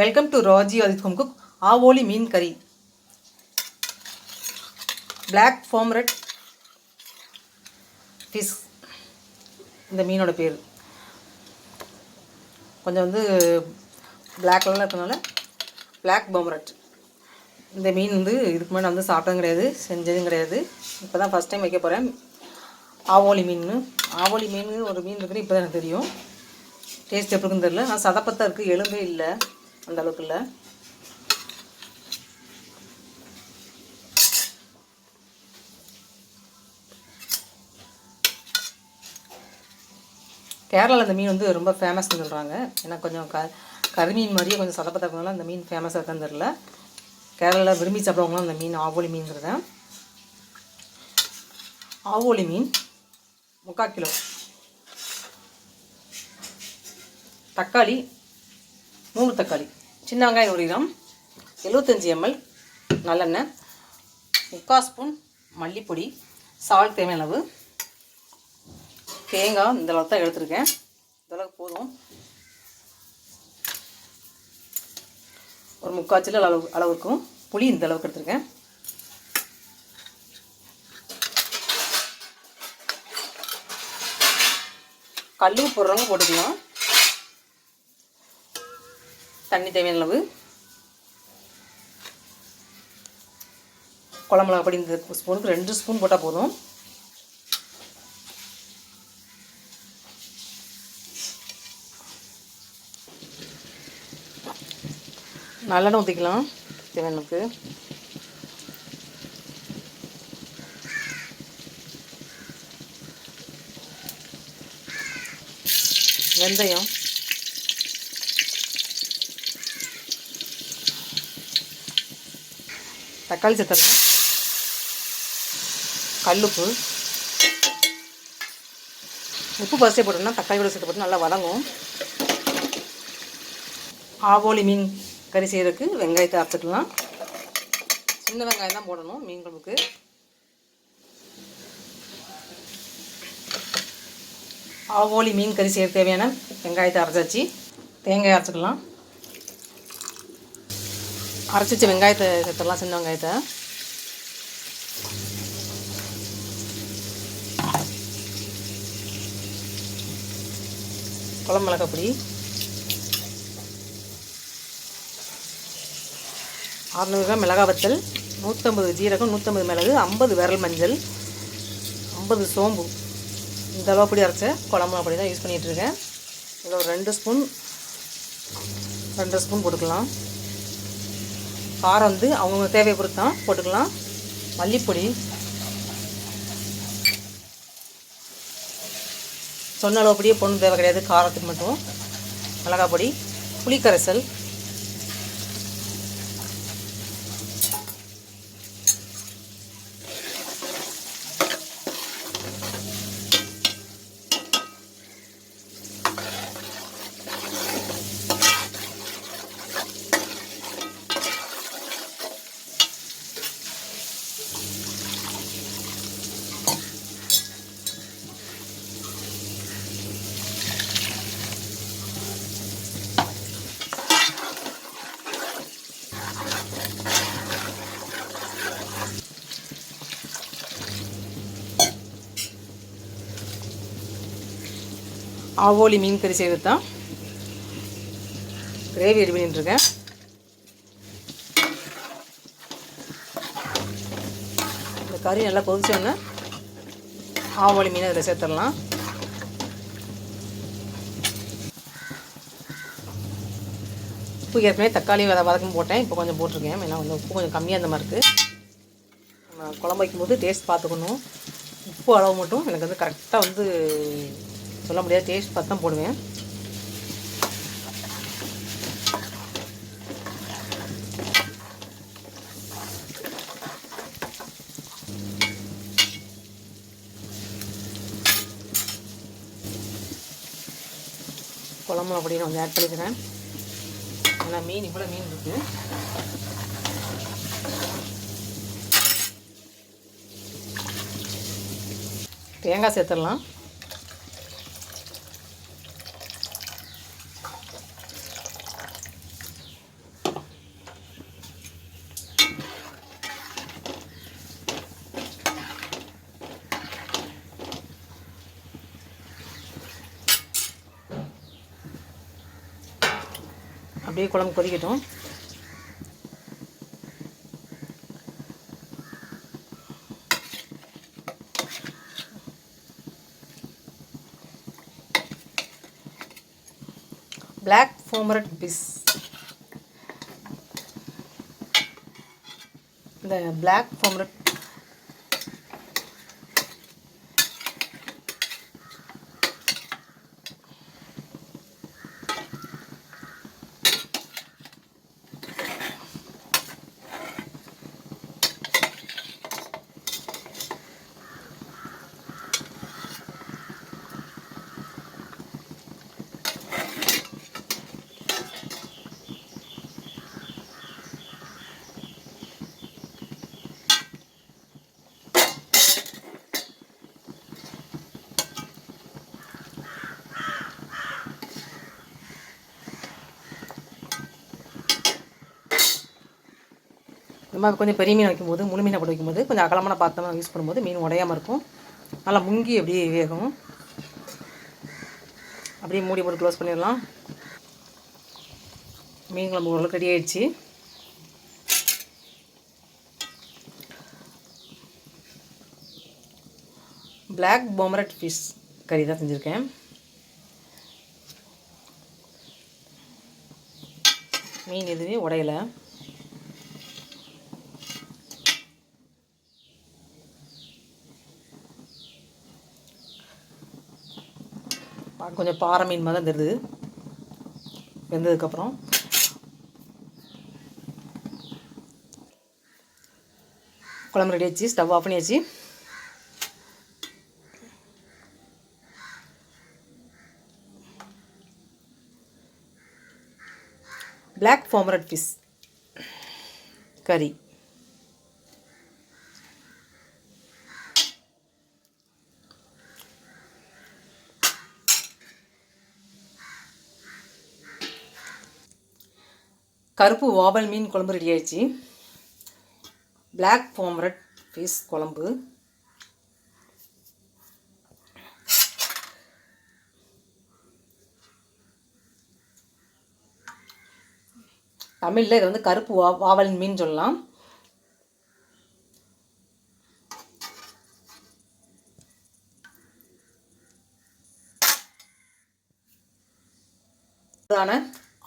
Welcome to Raji அதித் home cook ஆவோலி மீன் கறி பிளாக் ஃபார்ம்ரட் ஃபிஷ் இந்த மீனோட பேர். கொஞ்சம் வந்து பிளாக் கலரில் இருக்கனால பிளாக் பாம்ரெட் இந்த மீன் வந்து இதுக்கு முன்னாடி நான் வந்து சாப்பிட்டதும் கிடையாது செஞ்சதும் கிடையாது. இப்போ தான் ஃபஸ்ட் டைம் வைக்க போகிறேன் ஆவோலி மீன் ஆவோலி மீன் ஒரு மீன் இருக்குன்னு இப்போ தான் எனக்கு தெரியும். டேஸ்ட் எப்படி இருக்குன்னு தெரியல. ஆனால் சதப்பத்தான் இருக்குது எலும்பே இல்லை. அந்த அளவுக்கு இல்லை. கேரளாவில் இந்த மீன் வந்து ரொம்ப ஃபேமஸ்னு சொல்கிறாங்க ஏன்னா கொஞ்சம் க கருமீன் மாதிரியே கொஞ்சம் சதப்பத்தக்கனால அந்த மீன் ஃபேமஸாக இருக்கான்னு தெரில கேரளாவில் விரும்பி சாப்பிட்றவங்களாம் அந்த மீன் ஆவோலி மீன்கிறத ஆவோலி மீன் முக்கால் கிலோ. தக்காளி மூணு தக்காளி. சின்ன வெங்காயம் ஒரு கிராம். எழுபத்தஞ்சி எம்எல் நல்லெண்ணெய். முக்கால் ஸ்பூன் மல்லிப்பொடி. சால்ட் தேவையான அளவு தேங்காய் இந்த அளவு தான் எடுத்திருக்கேன். இந்த அளவுக்கு போதும். ஒரு முக்காச்சில் அளவு அளவு இருக்கும். புளி இந்த அளவுக்கு எடுத்திருக்கேன். கல்லு போடுறவங்க போட்டுக்கலாம். தண்ணி தேவையான அளவு. குழம்புலாம் அப்படி இந்த ஸ்பூனுக்கு ரெண்டு ஸ்பூன் போட்டால் போதும். நல்லெண்ணெய் ஊற்றிக்கலாம் தேவையானுக்கு வெந்தயம். தக்காளி சேர்த்துறேன் கல்லுப்பு. உப்பு பரிசை போட்டோம்னா தக்காளி கூட சேர்த்து போட்டு நல்லா வதங்கும். ஆவோலி மீன் கறி செய்கிறதுக்கு வெங்காயத்தை அரைச்சிக்கலாம் சின்ன வெங்காயம் தான் போடணும் மீன் குழம்புக்கு. ஆவோலி மீன் கறி செய்ய தேவையான வெங்காயத்தை அரைச்சாச்சு தேங்காய் அரைச்சிக்கலாம் அரைச்சி வச்ச வெங்காயத்தை சேர்த்துடலாம் சின்ன வெங்காயத்தை. குழம்பு மிளகா பொடி அறநூறு கிராம் மிளகா வத்தல் நூற்றம்பது ஜீரகம் நூற்றம்பது மிளகு ஐம்பது விரல் மஞ்சள் ஐம்பது சோம்பு. இந்த அளவு பொடி அரைச்ச குழம்பு அப்படி தான் யூஸ் பண்ணிகிட்ருக்கேன் இதில் ஒரு ரெண்டு ஸ்பூன் ரெண்டு ஸ்பூன் போட்டுக்கலாம். காரம் வந்து அவங்கவுங்க தேவையை பொறுத்து தான் போட்டுக்கலாம். மல்லிப்பொடி. சொன்ன அளவுப்படியே பொண்ணு தேவை கிடையாது. காரத்துக்கு மட்டும். மிளகாய் பொடி. புளிக்கரைசல். ஆவோலி மீன் கறி செய்வது தான் கிரேவி ரெடி பண்ணிட்டுருக்கேன். இந்த கறி நல்லா கொதிச்சோன்னே ஆவோலி மீன் அதில் சேர்த்துடலாம். உப்பு ஏற்கனவே தக்காளி வத வதக்கம் போட்டேன். இப்போ கொஞ்சம் போட்டிருக்கேன். ஏன்னா வந்து உப்பு கொஞ்சம் கம்மியாக இருந்த மாதிரி இருக்குது நம்ம குழம்பு வைக்கும்போது டேஸ்ட் பார்த்துக்கணும். உப்பு அளவு மட்டும் எனக்கு வந்து கரெக்டாக வந்து சொல்ல முடியாது டேஸ்ட் பார்த்து தான் போடுவேன். குழம்பு அப்படின்னு வந்து ஆட் பண்ணிக்கிறேன். ஏன்னா மீன் இவ்வளோ மீன் இருக்குது தேங்காய் சேர்த்துடலாம். அப்படியே குழம்பு கொதிக்கட்டும். பிளாக் ஃபோமரட் பிஸ் இந்த பிளாக் ஃபோமரட் இந்த மாதிரி கொஞ்சம் பெரிய மீன் வைக்கும்போது முழு மீனை போட்டு வைக்கும்போது கொஞ்சம் அகலமான பாத்திரமாக யூஸ் பண்ணும்போது மீன் உடையாமல் இருக்கும். நல்லா முங்கி அப்படியே வேகும். அப்படியே மூடி போட்டு க்ளோஸ் பண்ணிடலாம். மீன் குழம்பு ஓரளவுக்கு ரெடி ஆகிடுச்சு பிளாக் பொமரட் ஃபிஷ் கறி தான் செஞ்சுருக்கேன். மீன் எதுவுமே உடையலை. கொஞ்சம் பாறை மீன் மாதிரி தான் தெரியுது. வெந்ததுக்கப்புறம். குழம்பு ரெடி ஆச்சு ஸ்டவ் ஆஃப் பண்ணியாச்சு. Black pomfret fish curry. கருப்பு வாபல் மீன் குழம்பு ரெடி ஆயிடுச்சு. பிளாக் ஃபார்மரட் ஃபிஷ் குழம்பு. தமிழில் இது வந்து கருப்பு வா வாவல் மீன் சொல்லலாம்.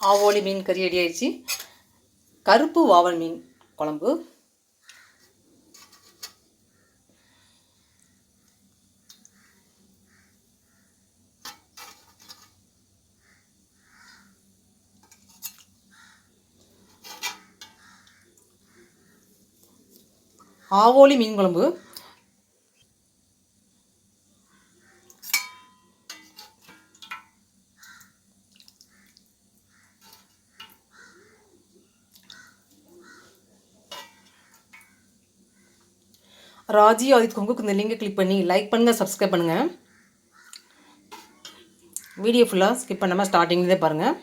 ஆவோலி மீன் கறி ரெடி ஆயிடுச்சு. கருப்பு வாவல் மீன் குழம்பு. ஆவோலி மீன் குழம்பு. ராஜி ஆதித் கொங்குக்கு இந்த லிங்கை கிளிக் பண்ணி லைக் பண்ணுங்கள் சப்ஸ்கிரைப் பண்ணுங்கள் வீடியோ ஃபுல்லாக ஸ்கிப் பண்ணாமல் ஸ்டார்டிங்லேருந்தே பாருங்கள்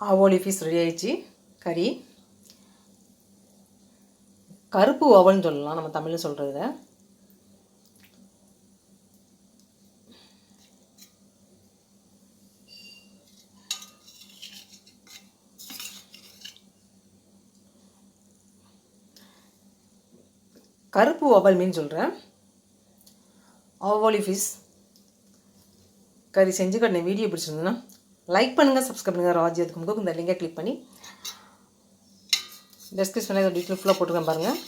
ஆவோலி ஃபிஷ் ரெடி ஆயிடுச்சு. கறி. கருப்பு ஓவல்னு சொல்லலாம் நம்ம தமிழில் சொல்கிறத கருப்பு ஓவல் மீன் சொல்கிறேன் ஓவோலி ஃபிஷ் கறி செஞ்சு கட்டின வீடியோ பிடிச்சிருந்ததுன்னா லைக் பண்ணுங்கள் சப்ஸ்கிரைப் பண்ணுங்கள் ராஜி அதுக்கு இந்த லிங்கை கிளிக் பண்ணி டெஸ்கிரிப்ஷனில் இதை டீட்டெயில் ஃபுல்லாக போட்டிருக்கேன் பாருங்கள்